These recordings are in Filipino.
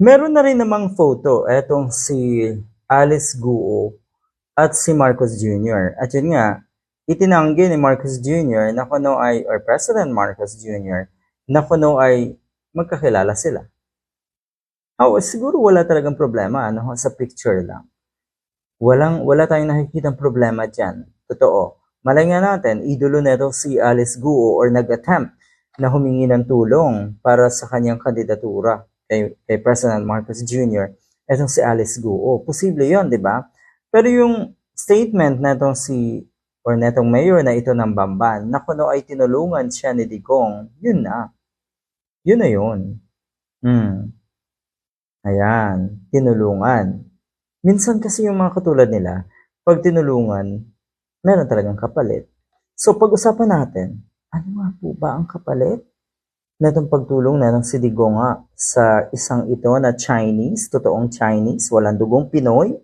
Meron na rin namang photo, etong si Alice Guo at si Marcos Jr. At yun nga, itinanggi ni Marcos Jr. na kuno ay, or President Marcos Jr. na kuno ay magkakilala sila. Oh, siguro wala talagang problema ano, sa picture lang. Walang, wala tayong nakikitang problema dyan. Totoo. Malay nga natin, idolo nito si Alice Guo or nag-attempt na humingi ng tulong para sa kanyang kandidatura kay, kay President Marcos Jr. Itong si Alice Guo. Posible yon di ba? Pero yung statement na itong si or netong mayor na ito ng Bamban na kuno ay tinulungan siya ni Digong, yun na. Yun na yun. Hmm. Ayan, tinulungan. Minsan kasi yung mga katulad nila, pag tinulungan, meron talagang kapalit. So pag-usapan natin, ano nga po ba ang kapalit? Na itong pagtulong na ng si Digong nga sa isang ito na Chinese, totoong Chinese, walang dugong Pinoy,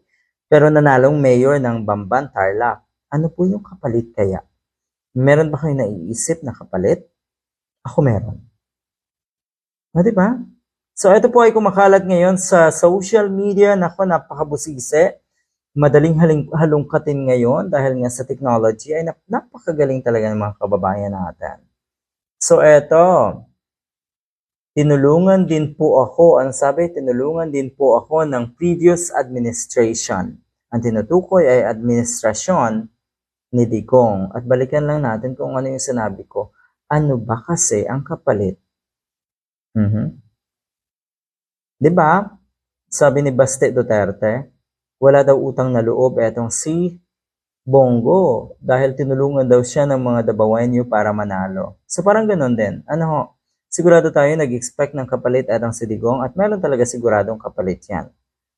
pero nanalong mayor ng Bamban, Tarlac. Ano po yung kapalit kaya? Meron ba kayo naiisip na kapalit? Ako meron. O, di? So, ito po ay kumakalat ngayon sa social media. Nako, napakabusise. Madaling haling, halungkatin ngayon dahil nga sa technology ay nap- napakagaling talaga ng mga kababayan natin. So, eto. Tinulungan din po ako, ang sabi, tinulungan din po ako ng previous administration. Ang tinutukoy ay administrasyon ni Digong. At balikan lang natin kung ano yung sinabi ko. Ano ba kasi ang kapalit? Mhm. 'Di ba? Sabi ni Baste Duterte, wala daw utang na loob etong si Bongo dahil tinulungan daw siya ng mga Dabawenyo para manalo. So parang ganun din. Ano ho? Sigurado tayo nag-expect ng kapalit etong si Digong at meron talaga siguradong kapalit yan.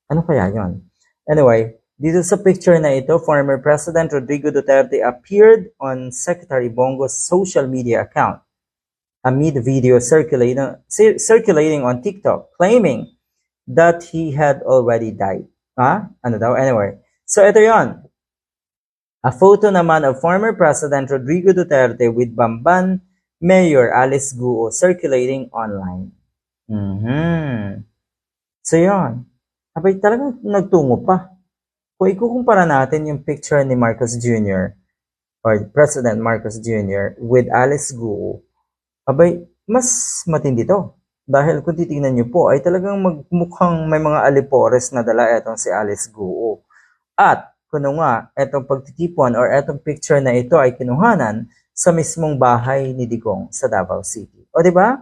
Ano kaya yon? Anyway, dito sa picture na ito, former President Rodrigo Duterte appeared on Secretary Bongo's social media account amid video circulating, cir- circulating on TikTok claiming that he had already died. Ha? Ano daw? Anyway. So, ito yon. A photo naman of former President Rodrigo Duterte with Bamban Mayor Alice Guo circulating online. Mhm. So, yon. Abay, talagang nagtungo pa. Kung ikukumpara natin yung picture ni Marcos Jr. or President Marcos Jr. with Alice Guo, abay, mas matindi to. Dahil kung titingnan nyo po, ay talagang magmukhang may mga alipores na dala etong si Alice Guo. At, kuno nga, etong pagtitipon or etong picture na ito ay kinuhanan sa mismong bahay ni Digong sa Davao City. O di ba?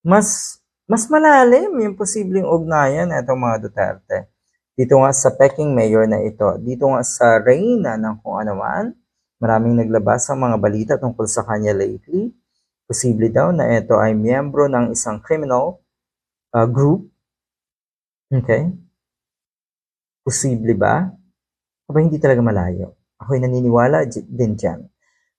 Mas mas malalim yung posibleng ugnayan etong mga Duterte. Dito nga sa Peking Mayor na ito, dito nga sa Reyna ng kung ano man, maraming naglabas ang mga balita tungkol sa kanya lately. Posible daw na ito ay miyembro ng isang criminal uh, group. Okay? Posible ba? Aba, hindi talaga malayo. Ako'y naniniwala din dyan.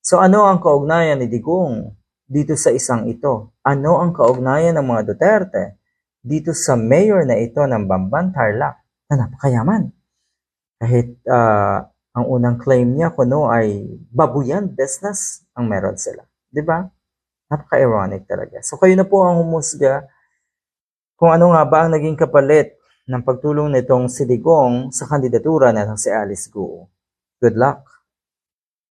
So ano ang kaugnayan ni Digong dito sa isang ito? Ano ang kaugnayan ng mga Duterte dito sa mayor na ito ng Bamban Tarlac na napakayaman? Kahit ah, ang unang claim niya kuno ay babuyan business ang meron sila. 'Di ba? Napaka-ironic talaga. So kayo na po ang humusga kung ano nga ba ang naging kapalit ng pagtulong nitong si Digong sa kandidatura na si Alice Guo. Good luck!